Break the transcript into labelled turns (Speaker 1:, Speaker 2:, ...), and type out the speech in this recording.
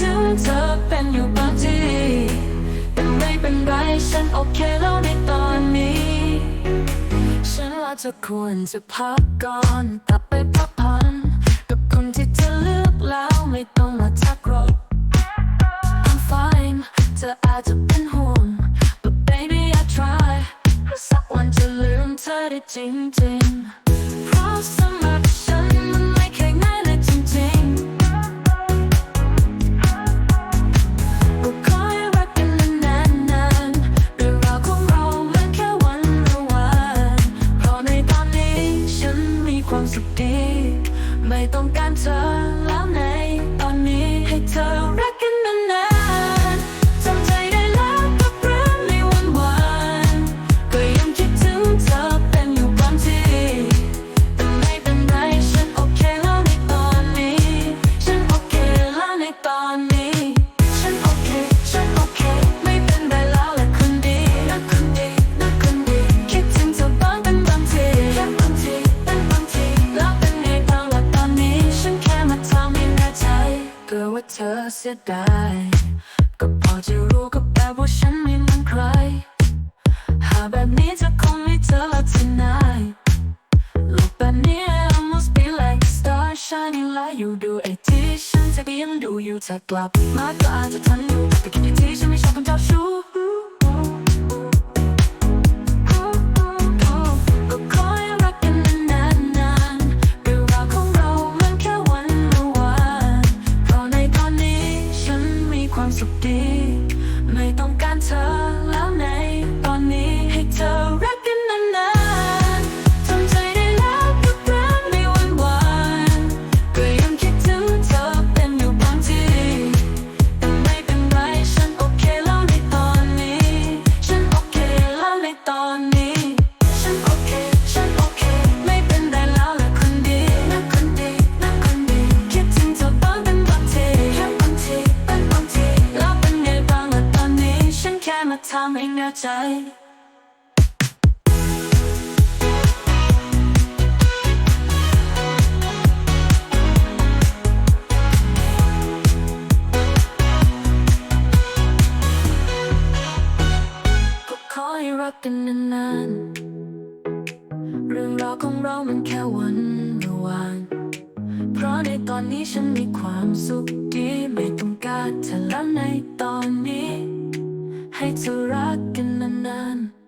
Speaker 1: ถึงเธอเป็นอยู่บางทีแต่ไม่เป็นไรฉันโอเคแล้วในตอนนี้ ฉันว่าเธอควรจะพักก่อนกลับไปพักผ่อนกับคนที่เธอเลือกแล้วไม่ต้องมาทักรบ I'm fine เธออาจจะเป็นห่วง but baby I try สักวันจะลืมเธอได้จริงๆเพราะสำหรับฉัน ไม่ต้องการเธอแล้วในตอนนี้ให้เธอรัก เสียดายก็พอจะรู้ก็แปลว่าฉันไม่เหมือนใคร หาแบบนี้จะคงไม่เจอแล้วที่ไหนโลกแบบนี้ I must be like a star shining light อยู่ดูไอที่ฉันจะก็ยังดูอยู่ถ้ากลับมาก็อาจจะทันอยู่แต่คิดอีกทีฉันไม่ชอบคนเจ้าชู้ ค่มาทำให้แน่ใจก็ขอให้รักกันนานๆ เรื่องราวของเรามันแค่วันละวันเพราะในตอนนี้ฉันมีความสุขดี ไม่ต้องการเธอแล้วในตอนนี้ ให้เธอรักกันนานๆ